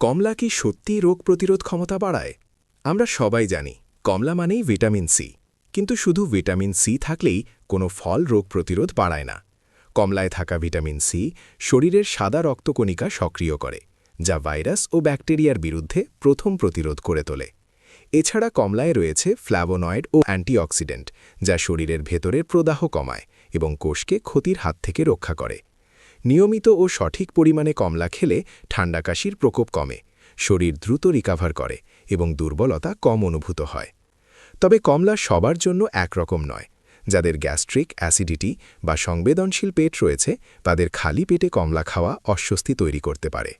কমলা কি সত্যিই রোগ প্রতিরোধ ক্ষমতা বাড়ায়? আমরা সবাই জানি, কমলা মানেই ভিটামিন সি। কিন্তু শুধু ভিটামিন সি থাকলেই কোনো ফল রোগ প্রতিরোধ বাড়ায় না। কমলায় থাকা ভিটামিন সি শরীরের সাদা রক্তকণিকা সক্রিয় করে, যা ভাইরাস ও ব্যাকটেরিয়ার বিরুদ্ধে প্রথম প্রতিরোধ করে তোলে। এছাড়া কমলায় রয়েছে ফ্ল্যাভোনয়েড ও অ্যান্টিঅক্সিডেন্ট, যা শরীরের ভেতরের প্রদাহ কমায় এবং কোষকে ক্ষতির হাত থেকে রক্ষা করে। নিয়মিত ও সঠিক পরিমাণে কমলা খেলে ঠান্ডা কাশির প্রকোপ কমে, শরীর দ্রুত রিকাভার করে এবং দুর্বলতা কম অনুভূত হয়। তবে কমলা সবার জন্য একরকম নয়। যাদের গ্যাস্ট্রিক, অ্যাসিডিটি বা সংবেদনশীল পেট রয়েছে, তাদের খালি পেটে কমলা খাওয়া অস্বস্তি তৈরি করতে পারে।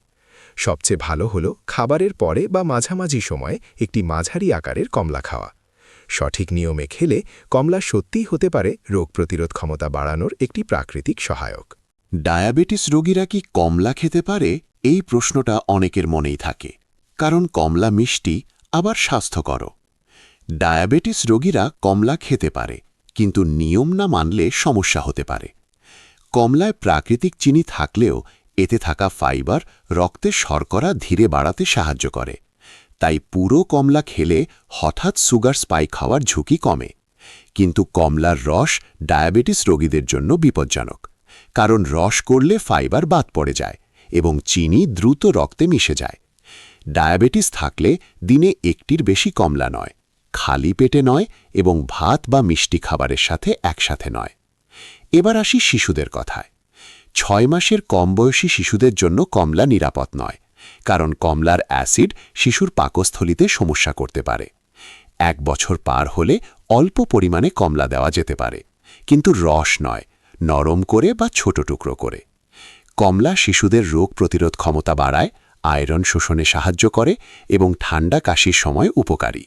সবচেয়ে ভালো হল খাবারের পরে বা মাঝামাঝি সময়ে একটি মাঝারি আকারের কমলা খাওয়া। সঠিক নিয়মে খেলে কমলা সত্যিই হতে পারে রোগ প্রতিরোধ ক্ষমতা বাড়ানোর একটি প্রাকৃতিক সহায়ক। ডায়াবেটিস রোগীরা কি কমলা খেতে পারে? এই প্রশ্নটা অনেকের মনেই থাকে। কারণ কমলা মিষ্টি, আবার স্বাস্থ্যকর ডায়াবেটিস রোগীরা কমলা খেতে পারে, কিন্তু নিয়ম না মানলে সমস্যা হতে পারে। কমলায় প্রাকৃতিক চিনি থাকলেও এতে থাকা ফাইবার রক্তে শর্করা ধীরে বাড়াতে সাহায্য করে। তাই পুরো কমলা খেলে হঠাৎ সুগার স্পাইক হওয়ার ঝুঁকি কমে। কিন্তু কমলার রস ডায়াবেটিস রোগীদের জন্য বিপজ্জনক। কারণ রস করলে ফাইবার বাদ পড়ে যায় এবং চিনি দ্রুত রক্তে মিশে যায়। ডায়াবেটিস থাকলে দিনে একটির বেশি কমলা নয়, খালি পেটে নয় এবং ভাত বা মিষ্টি খাবারের সাথে একসাথে নয়। এবার আসি শিশুদের কথায়। ছয় মাসের কম বয়সী শিশুদের জন্য কমলা নিরাপদ নয়, কারণ কমলার অ্যাসিড শিশুর পাকস্থলিতে সমস্যা করতে পারে। এক বছর পার হলে অল্প পরিমাণে কমলা দেওয়া যেতে পারে, কিন্তু রস নয় নরম করে বা ছোট টুকরো করে। কমলা শিশুদের রোগ প্রতিরোধ ক্ষমতা বাড়ায়, আয়রন শোষণে সাহায্য করে এবং ঠান্ডা কাশির সময় উপকারী।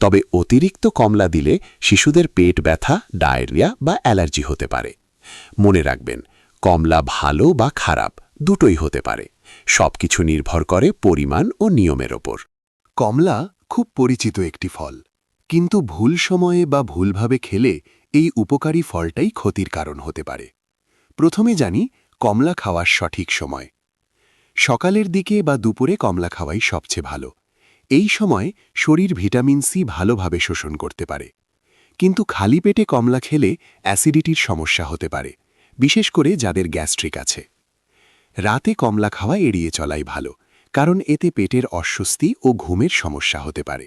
তবে অতিরিক্ত কমলা দিলে শিশুদের পেট ব্যথা, ডায়রিয়া বা অ্যালার্জি হতে পারে। মনে রাখবেন, কমলা ভালো বা খারাপ দুটোই হতে পারে। সবকিছু নির্ভর করে পরিমাণ ও নিয়মের ওপর। কমলা খুব পরিচিত একটি ফল। কিন্তু ভুল সময়ে বা ভুলভাবে খেলে এই উপকারী ফলটাই ক্ষতির কারণ হতে পারে। প্রথমে জানি, কমলা খাওয়ার সঠিক সময়। সকালের দিকে বা দুপুরে কমলা খাওয়াই সবচেয়ে ভালো। এই সময় শরীর ভিটামিন সি ভালোভাবে শোষণ করতে পারে। কিন্তু খালি পেটে কমলা খেলে অ্যাসিডিটির সমস্যা হতে পারে, বিশেষ করে যাদের গ্যাস্ট্রিক আছে। রাতে কমলা খাওয়া এড়িয়ে চলাই ভালো, কারণ এতে পেটের অস্বস্তি ও ঘুমের সমস্যা হতে পারে।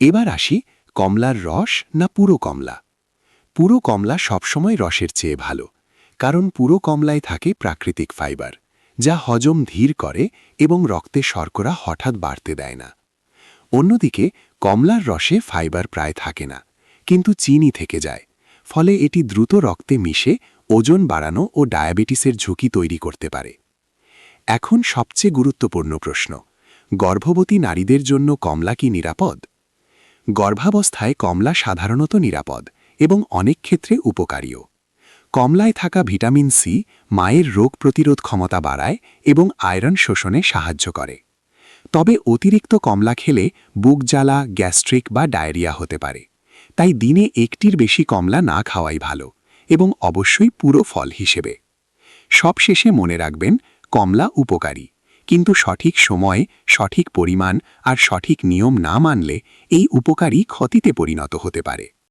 এবার আসি, কমলার রস না পুরো কমলা? পুরো কমলা সবসময় রসের চেয়ে ভালো, কারণ পুরো কমলায় থাকে প্রাকৃতিক ফাইবার, যা হজম ধীর করে এবং রক্তে শর্করা হঠাৎ বাড়তে দেয় না। অন্যদিকে, কমলার রসে ফাইবার প্রায় থাকে না, কিন্তু চিনি থেকে যায়, ফলে এটি দ্রুত রক্তে মিশে ওজন বাড়ানো ও ডায়াবেটিসের ঝুঁকি তৈরি করতে পারে। এখন সবচেয়ে গুরুত্বপূর্ণ প্রশ্ন, গর্ভবতী নারীদের জন্য কমলা কি নিরাপদ? গর্ভাবস্থায় কমলা সাধারণত নিরাপদ এবং অনেক ক্ষেত্রে উপকারীও। কমলায় থাকা ভিটামিন সি মায়ের রোগ প্রতিরোধ ক্ষমতা বাড়ায় এবং আয়রন শোষণে সাহায্য করে। তবে অতিরিক্ত কমলা খেলে বুক জ্বালা, গ্যাস্ট্রিক বা ডায়রিয়া হতে পারে। তাই দিনে একটির বেশি কমলা না খাওয়াই ভালো এবং অবশ্যই পুরো ফল হিসেবে। সবশেষে মনে রাখবেন, কমলা উপকারী। কিন্তু সঠিক সময়ে, সঠিক পরিমাণ আর সঠিক নিয়ম না মানলে এই উপকারী ক্ষতিতে পরিণত হতে পারে।